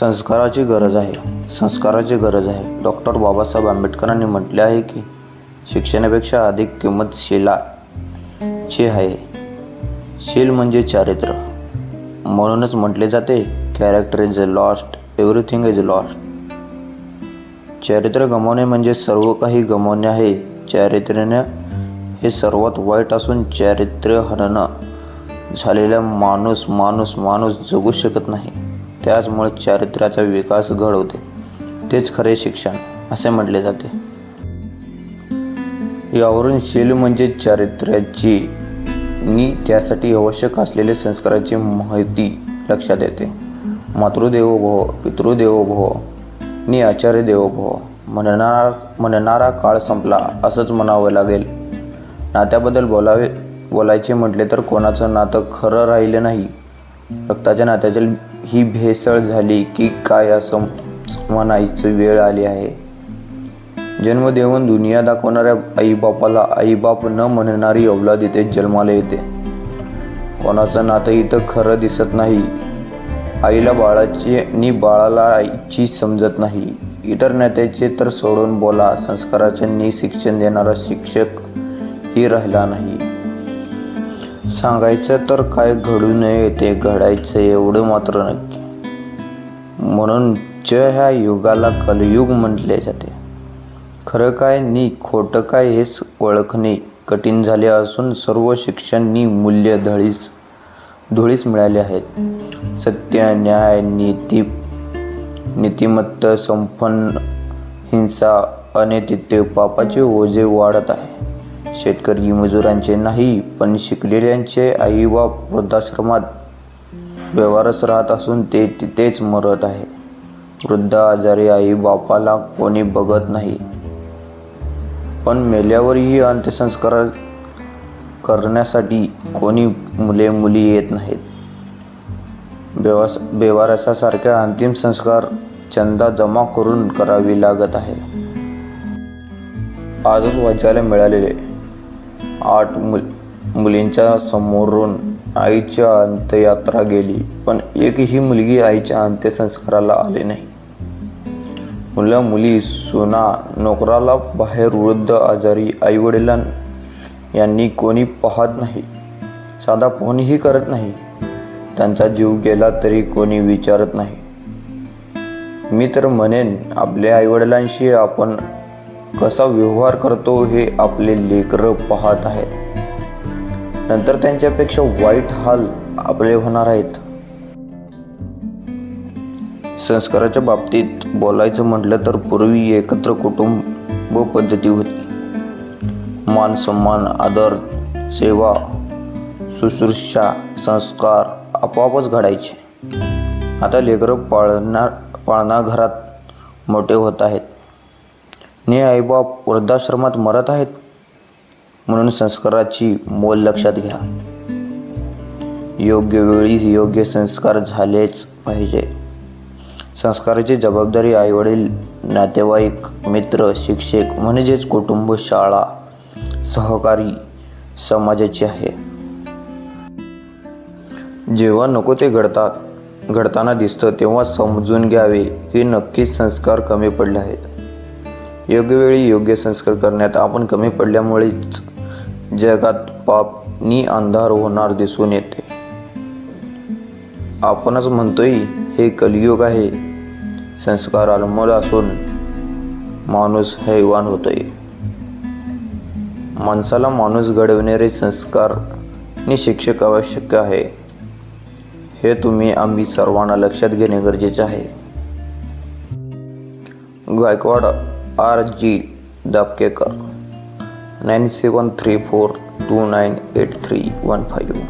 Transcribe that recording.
संस्काराची गरज आहे. संस्काराची गरज आहे. डॉक्टर बाबासाहेब आंबेडकरांनी म्हटले आहे की शिक्षणापेक्षा अधिक किंमत शिलाची आहे. शील म्हणजे चारित्र्य म्हणूनच म्हटले जाते character is a lost everything is lost चारित्र्य गमावणे म्हणजे सर्व काही गमावणे आहे. चारित्र्याने हे सर्वात वाईट असून चारित्र्य हनन झालेला माणूस माणूस माणूस जगू शकत नाही. त्याचमुळे चारित्र्याचा विकास घडवते. तेच खरे शिक्षण असे म्हटले जाते. यावरून शील म्हणजे चारित्र्याची नि त्यासाठी आवश्यक असलेले संस्काराची माहिती लक्षात येते. मातृदेवो भव पितृदेवो भव नि आचार्य देवो भव म्हणणारा म्हणणारा काळ संपला असंच म्हणावं लागेल. नात्याबद्दल बोलावे बोलायचे म्हटले तर कोणाचं नातं खरं राहिलं नाही. रक्ताच्या नात्याच्या ही भेसळ झाली की काय असं म्हणायची वेळ आली आहे. जन्म देऊन दुनिया दाखवणाऱ्या आईबापाला आईबाप न म्हणणारी अवलाद इथे जन्माला येते. कोणाचं नातं इथं खरं दिसत नाही. आईला बाळाची आणि बाळाला आईची समजत नाही. इतर नात्याचे तर सोडून बोला संस्काराचे नि शिक्षण देणारा शिक्षक ही राहिला नाही. सांगायचं तर काय घडू नये ते घडायचं एवढं मात्र नक्की. म्हणून ज ह्या युगाला कलयुग म्हटले जाते. खरं काय नी खोटं काय हेच ओळखणे कठीण झाले असून सर्व शिक्षणनी मूल्य धळीस धुळीस मिळाले आहेत. सत्य न्याय नीती नीतिमत्त संपन्न हिंसा अनैतित्य पापाचे ओझे वाढत आहे. शेतकरी मजुरांचे नाही पण शिकलेल्यांचे आईबाप वृद्धाश्रमात व्यवहारच राहत असून ते तिथेच मरत आहे. वृद्ध आजारी आई बापाला कोणी बघत नाही. पण मेल्यावरही अंत्यसंस्कार करण्यासाठी कोणी मुले मुली येत नाहीत. बेवास बेवारसासारख्या अंतिम संस्कार चंदा जमा करून करावी लागत आहे. आजच वाचायला मिळालेले. आठ मुल मुलींच्या समोरून आईची अंत्ययात्रा गेली पण एकही मुलगी आईच्या अंत्यसंस्काराला आली नाही. मुलं मुली सुना नोकराला बाहेर वृद्ध आजारी आईवडिलां यांनी कोणी पाहत नाही साधा फोनही करत नाही. त्यांचा जीव गेला तरी कोणी विचारत नाही. मी तर म्हणेन आपल्या आईवडिलांशी आपण कसा व्यवहार करतो हे आपले लेकरं पाहत आहेत. नंतर त्यांच्यापेक्षा वाईट हाल आपले होणार आहेत. संस्काराच्या बाबतीत बोलायचं म्हटलं तर पूर्वी एकत्र कुटुंब पद्धती होती. मान सन्मान आदर सेवा शुश्रूषा संस्कार आपोआपच घडायचे. आता लेकरं पाळणार पाळणा घरात मोठे होत आहेत. ने आईबाप वृद्धाश्रमात मरत आहेत म्हणून संस्काराची मोल लक्षात घ्या. योग्य वेळी योग्य संस्कार झालेच पाहिजे. संस्काराची जबाबदारी आईवडील नातेवाईक मित्र शिक्षक म्हणजेच कुटुंब शाळा सहकारी समाजाची आहे. जेव्हा नको ते घडतात घडताना दिसतं तेव्हा समजून घ्यावे की नक्कीच संस्कार कमी पडले आहेत. योग्य वेळी योग्य संस्कार करण्यात आपण कमी पडल्यामुळेच जगात पापनी अंधार होणार दिसून येते. आपणच म्हणतोय हे कलियुग आहे. संस्कार अलमोल असून माणूस हैवान होतोय. माणसाला माणूस घडविणारे संस्कार नि शिक्षक आवश्यक आहे. हे तुम्ही आम्ही सर्वांना लक्षात घेणे गरजेचे आहे. Gaikwad R G Dapkekar nine seven three four two nine eight three one five.